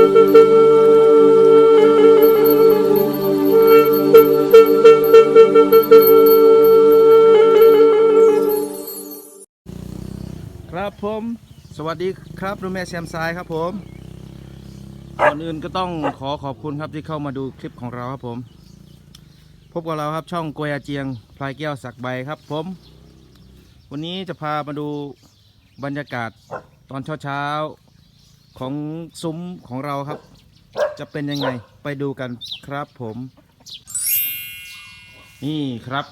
ครับผมสวัสดีครับลุงแม่แซมซายครับผมก่อนอื่นก็ต้องขอขอบคุณครับที่เข้ามาดูคลิปของเราครับผม พบกับเราครับช่องโกยอาเจียงพลายแก้วสักใบครับผม วันนี้จะพามาดูบรรยากาศตอนเช้าๆ ของซุ้มของเราครับ จะเป็นยังไงไปดูกันครับผม นี่ครับ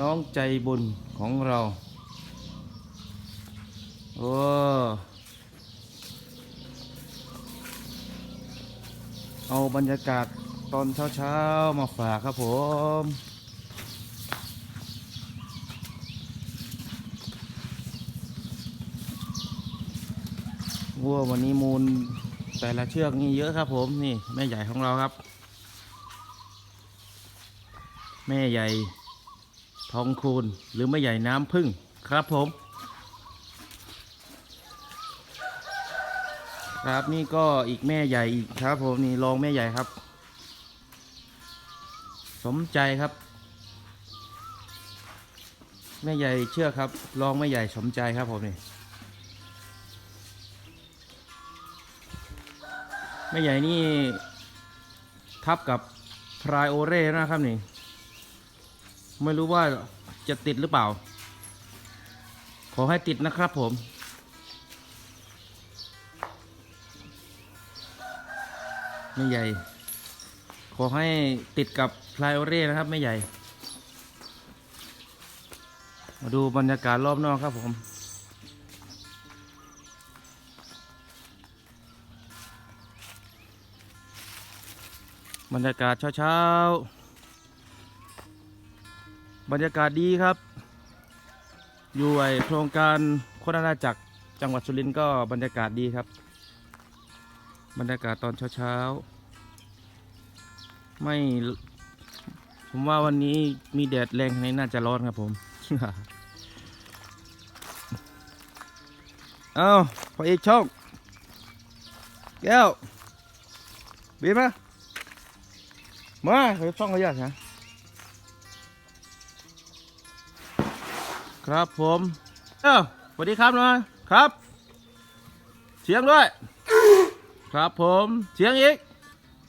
น้องใจบุญของเรา โอ้เอาบรรยากาศตอนเช้าๆมาฝากครับผม วัววันนี้มูลแต่ละเชือกนี่เยอะครับ ผมนี่แม่ใหญ่ของเราครับ แม่ใหญ่ทองคูณหรือแม่ใหญ่น้ำพึ่งครับผม ครับนี่ก็อีกแม่ใหญ่อีกครับ ผมนี่รองแม่ใหญ่ครับ สมใจครับ แม่ใหญ่เชื่อครับรองแม่ใหญ่สมใจครับผมนี่ แม่ใหญ่นี่ทับกับพรายโอเร่นะครับนี่ ไม่รู้ว่าจะติดหรือเปล่า ขอให้ติดนะครับผม ไม่ใหญ่ ขอให้ติดกับพลายโอเร่นะครับ ไม่ใหญ่ มาดูบรรยากาศรอบนอกครับผม บรรยากาศเช้าๆ บรรยากาศดีครับ อยู่ไอโครงการโคตรอาณาจักรจังหวัดสุรินทร์ก็บรรยากาศดีครับ บรรยากาศตอนเช้าๆ ไม่ผมว่าวันนี้มีแดดแรงขนาดนี้น่าจะร้อนครับผม เอาพอเอกช่อง แก้วบีบมา มาเฮ้ยช่องเขาอยากฮะครับผมเอ้าสวัสดีครับน่อยครับ เสียงด้วย ครับผมเสียงอีก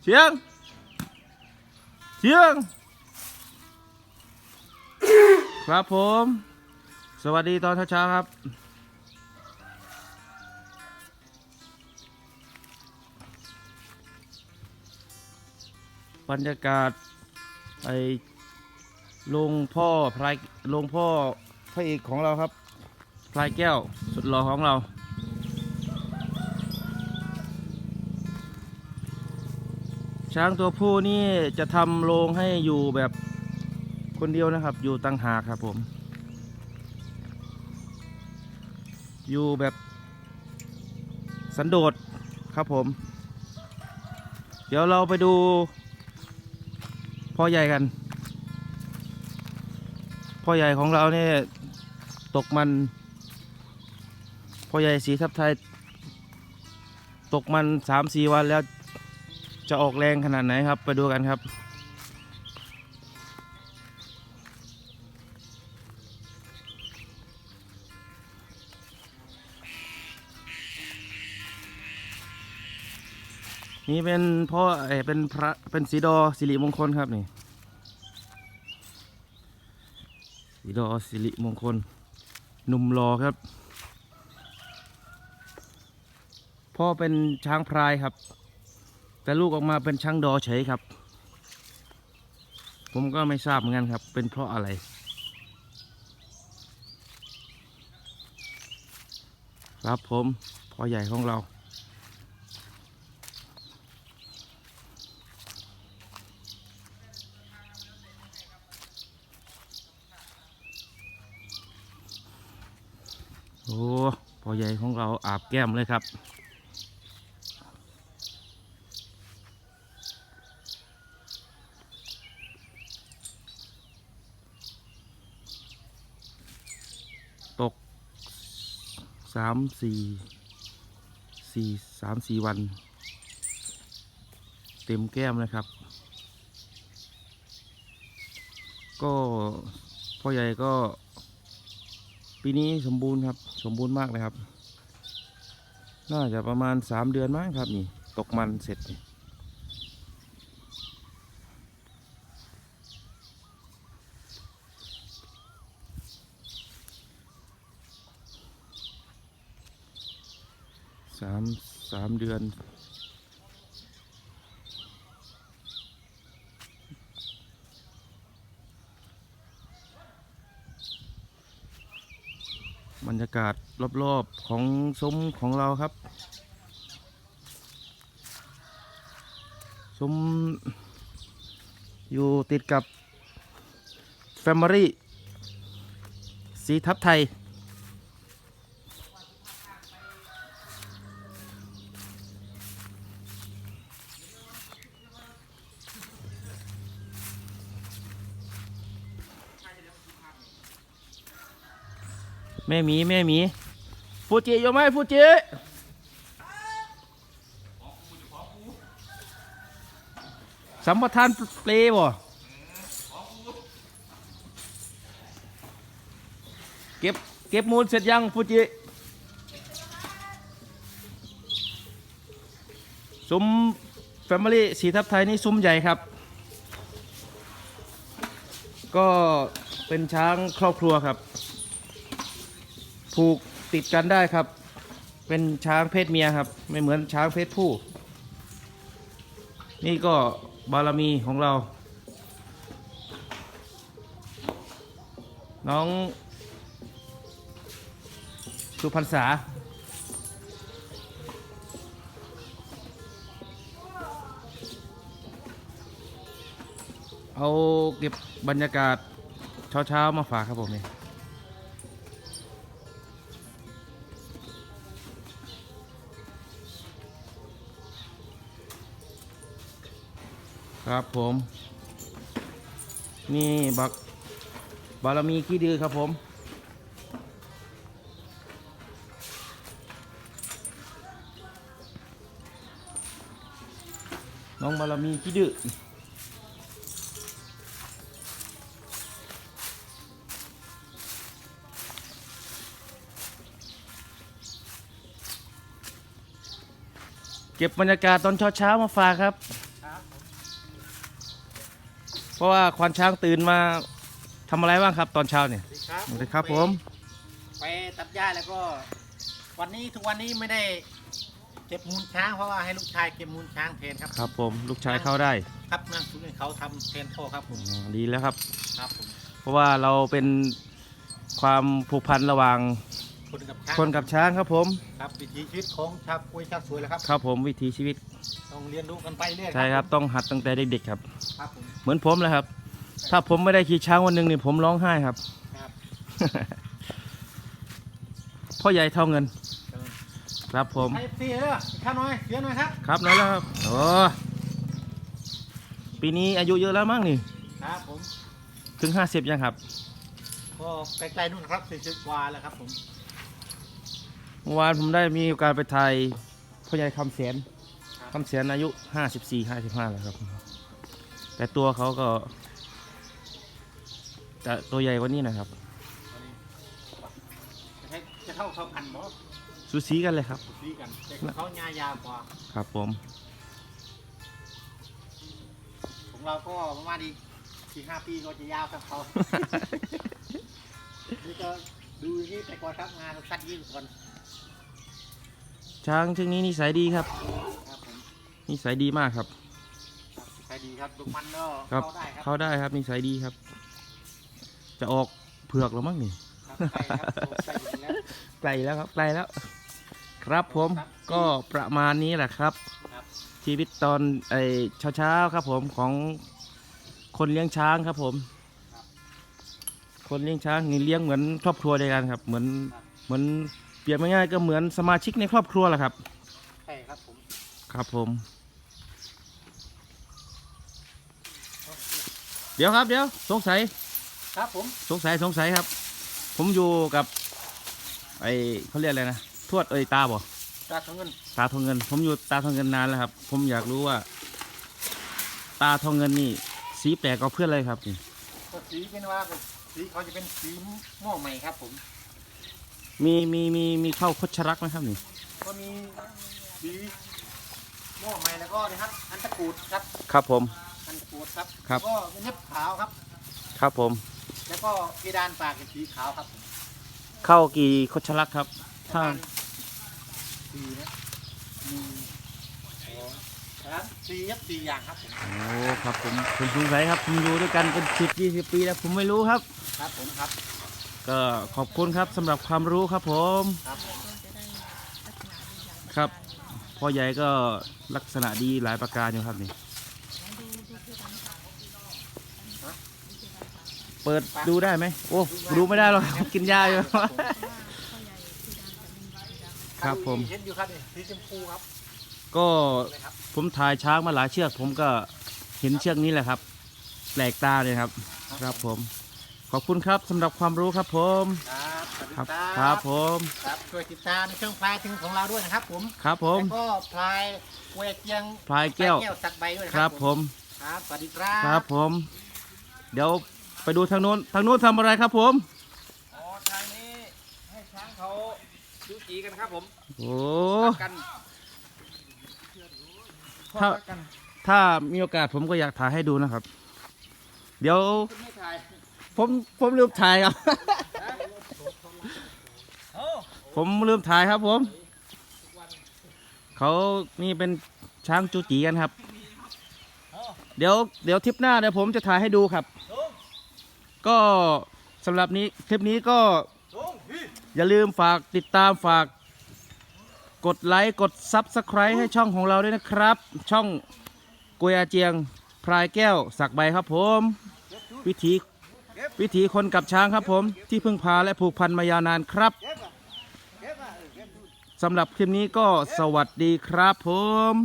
เสียง เสียง ครับผม สวัสดีตอนเช้าๆครับ บรรยากาศไอ้ลงพ่อพลายลงพ่อพระเอกของเราครับพลายแก้วสุดหล่อของเรา ช้างตัวผู้นี่จะทำโรงให้อยู่แบบคนเดียวนะครับ อยู่ตั้งหากครับผม อยู่แบบสันโดษครับผม เดี๋ยวเราไปดู พ่อใหญ่กัน พ่อใหญ่ของเราเนี่ยตกมัน พ่อใหญ่สีทับไทย ตกมันสามสี่วันแล้วจะออกแรงขนาดไหนครับ ไปดูกันครับ นี่เป็นพ่อเอเป็นพระเป็นสีดอสิริมงคลครับนี่สีดอสิริมงคลหนุ่มรอครับ พ่อเป็นช้างพรายครับ แต่ลูกออกมาเป็นช้างดอเฉยครับ ผมก็ไม่ทราบเหมือนกันครับ เป็นเพราะอะไรครับผมพ่อใหญ่ของเรา อ้พ่อใหญ่ของเราอาบแก้มเลยครับ ตกสามสี่สี่สามสี่วัน เต็มแก้มนะครับ ก็พ่อใหญ่ก็ ปีนี้สมบูรณ์ครับ สมบูรณ์มากเลยครับ น่าจะประมาณสามเดือนมั้งครับนี่ ตกมันเสร็จนี่สามสามเดือน บรรยากาศรอบๆของซุ้มของเราครับซุ้มอยู่ติดกับแฟมิลี่สีทับไทย ม่หมีแม่หมีฟูจิอยู่ไหมฟูจิสัมปทานเปลบ่เก็บเก็บมูลเสร็จยังฟูจิซุ้มแฟมิลี่สีทับไทยนี่ซุ้มใหญ่ครับ ก็เป็นช้างครอบครัวครับ ผูกติดกันได้ครับ เป็นช้างเพศเมียครับ ไม่เหมือนช้างเพศผู้ นี่ก็บารมีของเรา น้องสุพรรษาเอาเก็บบรรยากาศเช้าๆมาฝากครับผมเนี่ย ครับผม นี่บักบารมีขี้ดื้อครับผม น้องบารมีขี้ดื้อเก็บบรรยากาศตอนเช้าๆมาฝากครับ ราะว่าควานช้างตื่นมาทำอะไรบ้างครับตอนเช้าเนี่ยสวัสดีครับสวัสดีครับผม ไปตัดหญ้าแล้วก็ วันนี้ทุกวันนี้ไม่ได้เก็บมูลช้างเพราะว่าให้ลูกชายเก็บมูลช้างแทนครับ ครับผมลูกชายเข้าได้ครับนางสุนเขาทำแทนพ่อครับผมอ๋อดีแล้วครับ ครับผมเพราะว่าเราเป็นความผูกพันระหว่าง คนกับช้างคนกับช้างครับผม ครับวิถีชีวิตของชาวกุยชาวสวยแล้วครับ ครับผมวิถีชีวิตต้องเรียนรู้กันไปเรื่อยใช่ครับต้องหัดตั้งแต่เด็กๆครับ ครับผมเหมือนผมเลยครับ ถ้าผมไม่ได้ขี่ช้างวันหนึ่งนี่ผมร้องไห้ครับ ครับ พ่อใหญ่เท่าเงิน ครับผมไอ้ซีเด้อข้าน้อยเสียหน่อยครับ ครับน้อยแล้วครับโอ้ปีนี้อายุเยอะแล้วมั้งนี่ ครับผม ถึงห้าสิบยังครับก็ใกล้ๆนู่นครับสี่สิบกว่าแล้วครับผม เมื่อวานผมได้มีโอกาสไปถ่ายพ่อใหญ่คำแสนคำแสนอายุห้าสิบสี่ห้าสิบห้าแล้วครับ แต่ตัวเขาก็จะตัวใหญ่กว่านี้นะครับ จะให้จะเท่าเท่ากันบ่สูสีกันเลยครับ ดีกัน แต่ของเขาหญ้ายาวกว่า ครับผม ของเราก็ประมาณอีกสี่ห้าปีก็จะยาวกับเขา นี่ก็ดูอย่างนี้แต่ก่อนครับงานเราสัตว์ยิ่งก่อน ช้างเช่นนี้นิสัยดีครับครับผมนิสัยดีมากครับครับ ใครดีครับลูกมันก็ครับ เข้าได้ครับเข้าได้ครับนิสัยดีครับ จะออกเผือกแล้วมั้งนี่ ครับใช่ครับโอ้ใส่อยู่แล้ว ไกลแล้วครับไกลแล้ว ครับผมก็ประมาณนี้แหละครับ ครับชีวิตตอนไอเช้าๆครับผมของคนเลี้ยงช้างครับผม คนเลี้ยงช้างนี่เลี้ยงเหมือนครอบครัวเดียวกันครับ เหมือนเหมือน เปรียบง่ายๆก็เหมือนสมาชิกในครอบครัวแหละครับ ใช่ครับผมครับผม เดี๋ยวครับเดี๋ยวสงสัยครับผมสงสัยสงสัยครับ ผมอยู่กับไอเขาเรียกอะไรนะทวดเอยตาบ่คตาทองเงินตาทองเงิน ผมอยู่ตาทองเงินนานแล้วครับ ผมอยากรู้ว่า ตาทองเงินนี่ สีแปลกกว่าเพื่อนเลยครับนี่ก็สีเป็นว่าสีเขาจะเป็นสีหม้อใหม่ครับผม มีมีมีมีเข้าคดชรักไหมครับนี่ก็มีสีหม้อใหม่แล้วก็นะครับ อันตะกรูดครับ ครับผม อันตะกรูดครับครับ แล้วก็เป็นเน็บขาวครับ ครับผมแล้วก็เพดานปากเป็นสีขาวครับผมเข้ากี่คดชรักครับ ถ้าสี่นะหนึ่งสองสามสี่ยับสี่อย่างครับผมโอ้ครับผมผมสงสัยครับผมอยู่ด้วยกันเป็นสิบยี่สิบปีแล้วผมไม่รู้ครับ ครับผมครับ ก็ขอบคุณครับสำหรับความรู้ครับผมครับผมครับพ่อใหญ่ก็ลักษณะดีหลายประการอยู่ครับนี่เปิดดูได้ไหมโอ้ดูไม่ได้หรอกครับกินยาอยู่ครับผมเห็นอยู่ครับนี่สีชมพูครับ ก็เลยครับผมถ่ายช้างมาหลายเชือก ผมก็เห็นเชือกนี้แหละครับแปลกตาเลยครับ ครับผม ขอบคุณครับสำหรับความรู้ครับผมครับสวัสดีครับครับครับผม ครับช่วยติดตามในช่องพลายถึงของเราด้วยนะครับผมครับผมแล้วก็พลายเวเจียงพลายแก้วพลสักใบด้วยนะคครัรับบผม ครับสวัสดีครับ ครับผม เดี๋ยวไปดูทางโน้นทางโน้นทำอะไรครับผม อ๋อทางนี้ให้ช้างเขาดูจีกันครับผมโอ้กันถ้าถ้ามีโอกาสผมก็อยากถ่ายให้ดูนะครับ เดี๋ยว คุณไม่ถ่าย ผมผมลืมถ่ายครับโอ้ผมลืมถ่ายครับผม เขานี่เป็นช้างจูจีกันครับ เดี๋ยวเดี๋ยวทริปหน้าเดี๋ยวผมจะถ่ายให้ดูครับ ก็สำหรับนี้คลิปนี้ก็อย่าลืมฝากติดตามฝาก กดไลค์กดซับสไคร b e ให้ช่องของเราด้วยนะครับ ช่องกุยอาเจียงพรายแก้วสักใบครับผม วิถี วิถีคนกับช้างครับผม ที่พึ่งพาและผูกพันมายาวนานครับสำหรับคลิปนี้ก็สวัสดีครับผม